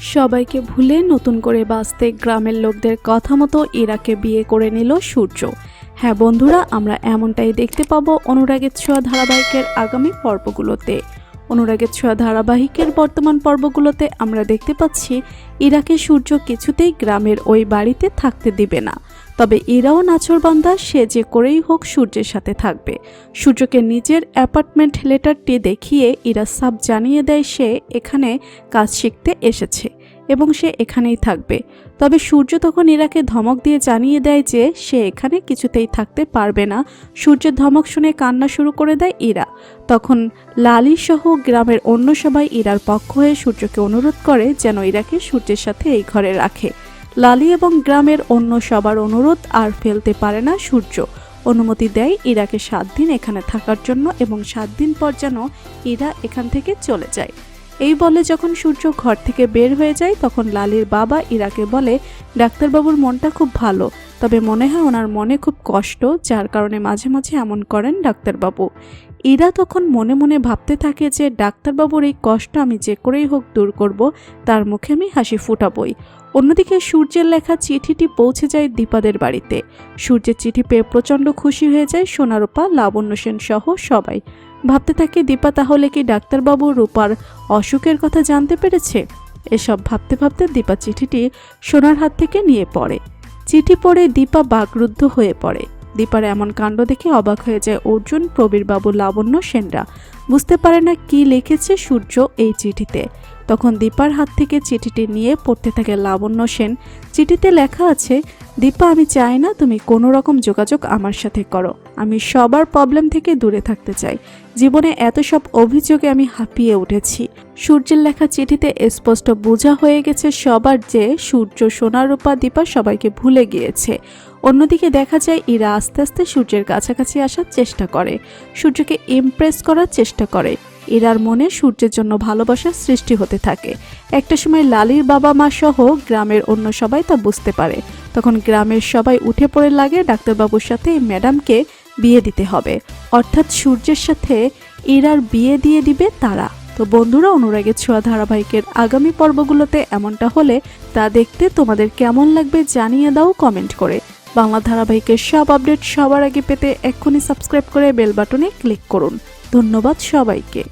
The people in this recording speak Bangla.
সবাইকে ভুলে নতুন করে বাঁচতে গ্রামের লোকদের কথা মতো ইরাকে বিয়ে করে নিল সূর্য। হ্যাঁ বন্ধুরা, আমরা এমনটাই দেখতে পাবো অনুরাগের ছোঁয়া ধারাবাহিকের আগামী পর্বগুলোতে। অনুরাগের ছোঁয়া ধারাবাহিকের বর্তমান পর্বগুলোতে আমরা দেখতে পাচ্ছি, ইরাকে সূর্য কিছুতেই গ্রামের ওই বাড়িতে থাকতে দিবে না। তবে ইরাও নাচরবান্ধা সে যে করেই হোক সূর্যের সাথে থাকবে। সূর্যকে নিজের অ্যাপার্টমেন্ট লেটারটি দেখিয়ে ইরা সাব জানিয়ে দেয় সে এখানে কাজ শিখতে এসেছে। এবং সে এখানেই থাকবে। তবে সূর্য তখন ইরাকে ধমক দিয়ে জানিয়ে দেয় যে সে এখানে কিছুতেই থাকতে পারবে না। সূর্যের ধমক শুনে কান্না শুরু করে দেয় ইরা। তখন লালি সহ গ্রামের অন্য সবাই ইরার পক্ষ হয়ে সূর্যকে অনুরোধ করে যেন ইরাকে সূর্যের সাথে এই ঘরে রাখে। লালি এবং গ্রামের অন্য সবার অনুরোধ আর ফেলতে পারে না সূর্য। অনুমতি দেয় ইরাকে সাত দিন এখানে থাকার জন্য এবং সাত দিন পর যেন ইরা এখান থেকে চলে যায়। এই বলে যখন সূর্য ঘর থেকে বের হয়ে যায়, তখন লালির বাবা ইরাকে বলে, ডাক্তারবাবুর মনটা খুব ভালো, তবে মনে হয় ওনার মনে খুব কষ্ট, যার কারণে মাঝে মাঝে এমন করেন ডাক্তারবাবু। ইরা তখন মনে মনে ভাবতে থাকে যে ডাক্তারবাবুর এই কষ্ট আমি যে করেই হোক দূর করব, তার মুখে আমি হাসি ফুটাবই। অন্যদিকে সূর্যের লেখা চিঠিটি পৌঁছে যায় দীপাদের বাড়িতে। সূর্যের চিঠি পেয়ে প্রচণ্ড খুশি হয়ে যায় সোনারূপা, লাবণ্য সেন সহ সবাই। ভাবতে থাকে, দীপা, তাহলে কি ডাক্তারবাবু রূপার অসুখের কথা জানতে পেরেছে? এসব ভাবতে ভাবতে দীপা চিঠিটি সোনার হাত থেকে নিয়ে পড়ে। চিঠি পড়ে দীপা বাগরুদ্ধ হয়ে পড়ে। দীপার এমন কাণ্ড দেখে অবাক হয়ে যায় অর্জুন, প্রবীরবাবু, লাবণ্য, সেনরা। বুঝতে পারে না কি লিখেছে সূর্য এই চিঠিতে। তখন দীপার হাত থেকে চিঠিটি নিয়ে পড়তে থাকে লাবণ্য, সেন। চিঠিতে লেখা আছে, দীপা, আমি চাই না তুমি কোনো রকম যোগাযোগ আমার সাথে করো। আমি সবার প্রবলেম থেকে দূরে থাকতে চাই। জীবনে এত সব অভিযোগে আমি হাঁপিয়ে উঠেছি। সূর্যের লেখা চিঠিতে স্পষ্ট বোঝা হয়ে গেছে সবার যে সূর্য সোনারূপা দীপা সবাইকে ভুলে গিয়েছে। অন্যদিকে দেখা যায় ইরা আস্তে আস্তে সূর্যের কাছাকাছি আসার চেষ্টা করে, সূর্যকে ইমপ্রেস করার চেষ্টা করে। ইরার মনে সূর্যের জন্য ভালোবাসার সৃষ্টি হতে থাকে। একটা সময় লালির বাবা মা সহ গ্রামের অন্য সবাই তা বুঝতে পারে। তখন গ্রামের সবাই উঠে পড়ে লাগে ডাক্তারবাবুর সাথে এই ম্যাডামকে বিয়ে দিতে হবে। অর্থাৎ সূর্যের সাথে ইরার বিয়ে দিয়ে দিবে তারা। তো বন্ধুরা, অনুরাগের ছোঁয়া ধারাবাহিকের আগামী পর্বগুলোতে এমনটা হলে তা দেখতে তোমাদের কেমন লাগবে জানিয়ে দাও কমেন্ট করে। বাংলা ধারাবাহিকের সব আপডেট সবার আগে পেতে এক্ষুনি সাবস্ক্রাইব করে বেল বাটনে ক্লিক করুন। ধন্যবাদ সবাইকে।